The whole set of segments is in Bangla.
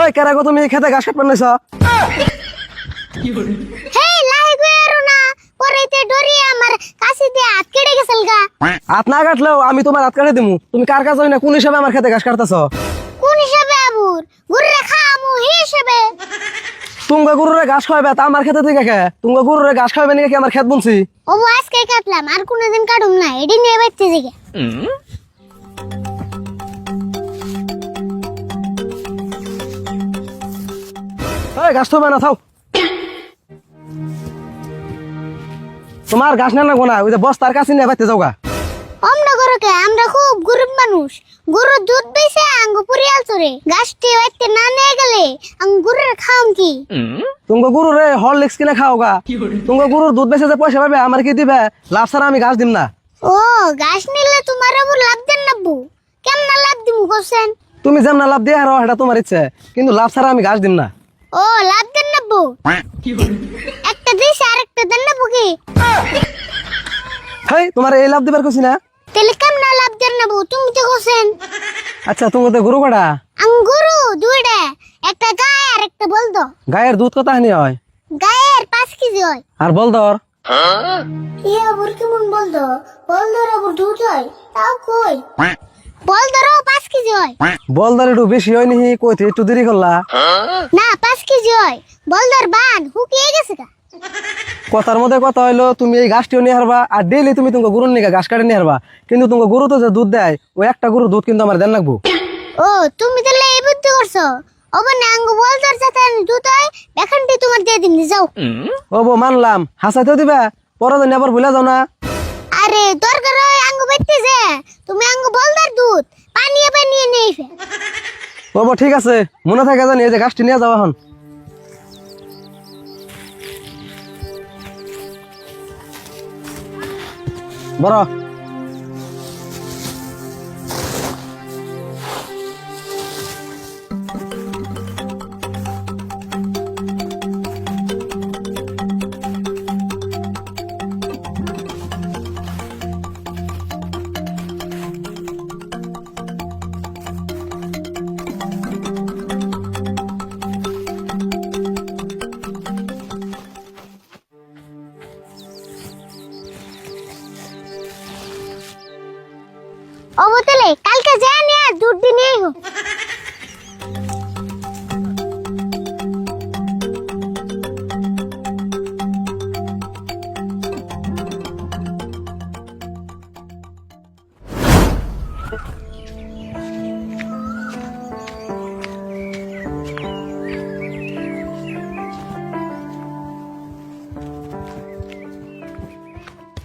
ওই কেরা গো তুমি খেতে ঘাস কাটবেন নাইছ হেই লাহি গেরো না পরেতে ডরি আমার কাছে দিয়ে হাত কেটে গেছিল গা। হাত না কাটলেও আমি তোমার হাত কাটে দিমু। তুমি কার হই না কোন হিসাবে আমার খেতে ঘাস কাটতেছ? কোন হিসাবে আবুর? গুররে খামু হি হিসাবে। তুঙ্গ গরুরে ঘাস খাওয়াবে তা আমার খেতে থেকে খে তুঙ্গ গরুরে ঘাস খাওয়াবে নাকি আমার খেত বুনছি? ও আজকে কাটলাম আর কোনোদিন কাটুম না এডি নিয়ে বাইতে থেকে ঘাস থবে না থাও। তোমার ঘাস না লাগবো না ওই যে বস্তার কাছে নিয়ে বাইতে যাও গা আমরা আমরা খুব গরিব মানুষ। গরুর দুধ বেছে আঙ্গু পুরিয়াল চরে গাছটি বাইতে না নিয়ে গেলে আঙ্গু গরুর খাম কি? গরুরে হরলিক্স কিনে খাও গা তুঙ্গ গরুর দুধ বেচে যে পয়সা পাবে আমার কি দিবে? লাভ ছাড়া আমি ঘাস দিম না ও গাছ নিলে তোমার আবু লাভ দেন নাবু কেমন লাভ দিমু কোসেন তুমি যেমন লাভ দিয়ে হারো এটা তোমার ইচ্ছে। কিন্তু লাভ ছাড়া আমি ঘাস দিম না ও লাভ দেন নাবু একটা দিস আর একটা দেন নাবু কি হেই তোমার এই লাভ দিবার কছি না? তাহলে কেমন লাভ দেন নাবু তুমি তো কোসেন আচ্ছা তো গরু কটা? আঙ্গুরু দুইটা। একটা গায়ে আর একটা বলদো। গায়ের দুধ কত হানি হয়? গায়ের পাঁচ কেজি হয়। আর বল দর ইয়া আবুর কেমন বলদো? বলদোর আবুর দুধ হয়? তাও কই? বলদোরও পাঁচ কেজি হয়। বল দর একটু বেশি হয় নিহি কইতে একটু দেরি করলা? না পাঁচ কেজি হয়। বলদোর বান হুকিয়ে গেছে গা। কথার মধ্যে কথা হইল তুমি এই ঘাসটিও নিয়ে হারবা আর ডেইলি তুমি তোমার গরুর নিয়ে ঘাস কাটে নিয়ে হারবা। কিন্তু তোমার গরু তো যে দুধ দেয় ওই একটা গরুর দুধ কিন্তু আমার দেন লাগবো। ও তুমি তাহলে এই বুদ্ধি করছ? ওবার না আঙ্গু বলদোর যাতে দুধ হয় তোমার দিয়ে দিন যাও। ও বো মানলাম। হাসাইতেও দিবা পরে তো আবার ভুলে যাও না। আরে দরকার হয় যে তুমি আঙ্গু বলদার দুধ পানিয়ে পানিয়ে নেই ফে ও বো ঠিক আছে। মনে থাকে জানি এই যে গাছটি নিয়ে যাও এখন। বড়। ও কালকে যা নিয়ে দুধ নিয়ে আইবো।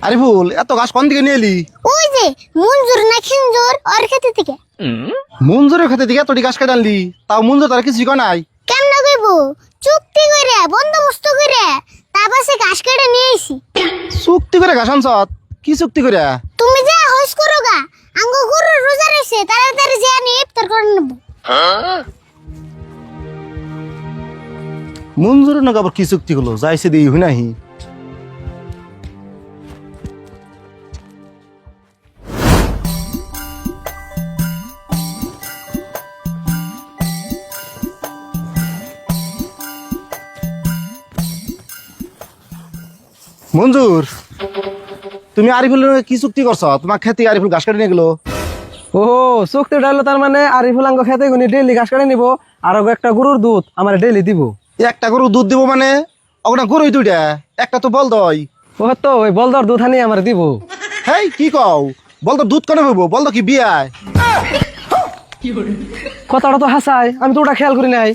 আরিফুল এত গাছ কোন দিকে নিয়ে এলি ওই যে মঞ্জুর না খিঞ্জুর ওর খেতে থেকে। মঞ্জুরের খাতে দিকে এতটি গাছ কেটে আনলি তাও মঞ্জুর তার কিছু নাই? কেমন কইব? চুক্তি করে বন্দোবস্ত করে তারপর সে ঘাস কেটে নিয়ে আইছি। চুক্তি করে ঘাস আনছত? কি চুক্তি করে? তুমি যে হইস করো গা। আঙ্গ গরু রোজা রইছে তাড়াতাড়ি যে নিয়ে ইফতার করে নেব। মঞ্জুরের নাকি আবার কি চুক্তি হলো? যাইছে দিই হুই নাহি। মঞ্জুর তুমি আরিফুলের কি চুক্তি করছ? তোমার খেতে আরিফুল ঘাস কেটে নিয়ে গেলো? ও চুক্তি উঠাইলো তার মানে আরিফুল আঙ্গ খেতে গুনি ডেইলি ঘাস কাটে নিব আর একটা গরুর দুধ আমার ডেইলি দিব। একটা গরু দুধ দিব মানে? ওটা গরুই দুইটা একটা তো বল দই ও তো ওই বলদর দুধ হানি আমার দিব। হেই কি কও? বল তো দুধ কেন হইব বল তো কি বিয়ায়? কথাটা তো হাসাই আমি তো ওটা খেয়াল করি নাই।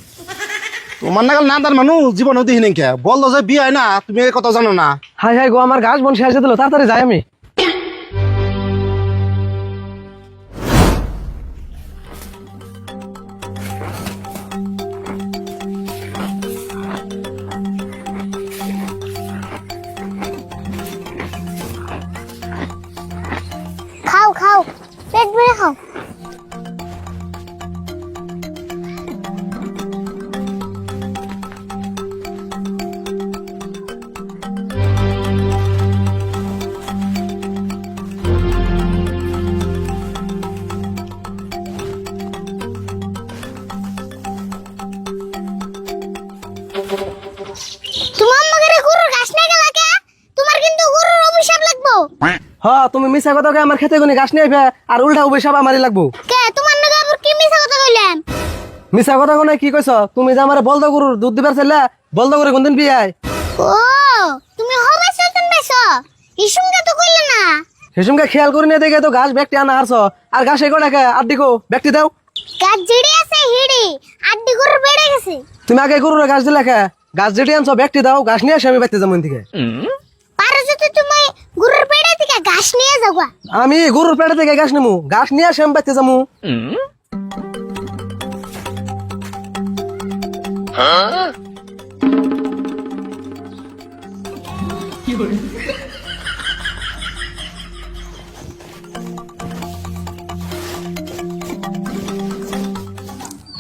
নাগাল না তার মানুষ জীবন দিহি নেই কে। বল তো যে বিয়ায় না, তুমি কথা জানো না। হাই হাই গো, আমার ঘাস বন শেষ দিল, তাড়াতাড়ি যাই আমি। হ তুমি মিশা কথা আমার খেতে কোনি ঘাস নিয়ে আইবে আর উল্টা উবে সাবা মারি লাগবো। কে তোমার নাকি আবার কি মিছা কথা কইলাম মিশা কথা কোনে কি কইছ? তুমি যে আমার বলদ গরুর দুধ দিবার চাইলে বলদ গরু কোনদিন বিয়ে আয়। ও তুমি হবে চলতেন বেশ ইসুমকে তো কইলে না। খেয়াল করে নিয়ে দেখে তো ঘাস ব্যক্তি আনা হারছ। আর ঘাস এগো ডাকে আর দিকো ব্যক্তি দাও। গাছ জিড়ি আছে হিড়ি। গরু বেড়ে গেছে। তুমি আগে গরুর ঘাস দিলে খা গাছ যেটি আনছো ব্যক্তি দাও। ঘাস নিয়ে আসে আমি বাইতে যাব থেকে পারো যদি তুমি গরুর পেড়ে থেকে ঘাস নিয়ে যাবা। আমি গরুর পেটে থেকে ঘাস নেব ঘাস নিয়ে আসে আমি বাইতে যাব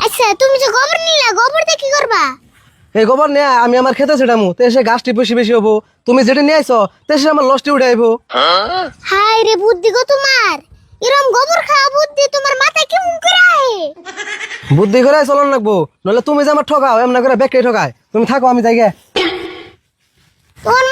আচ্ছা তুমি যে গোবর নিলা গোবর দিয়ে কি করবা? এই গোবর নিয়ে আমি আমার খেতে ছিটামু তে এসে গাছটি বেশি বেশি হব। তুমি যেটা নিয়ে আইছো তো সে আমার লসটি উঠে আইবো হাই রে বুদ্ধি গো তোমার। এরম গোবর খাওয়া বুদ্ধি তোমার মাথায় কেমন করে বুদ্ধি করে চলন লাগবো নলে তুমি যে আমার ঠকাও এমন করে বেকে ঠকায়। তুমি থাকো আমি যাই গে। তোমার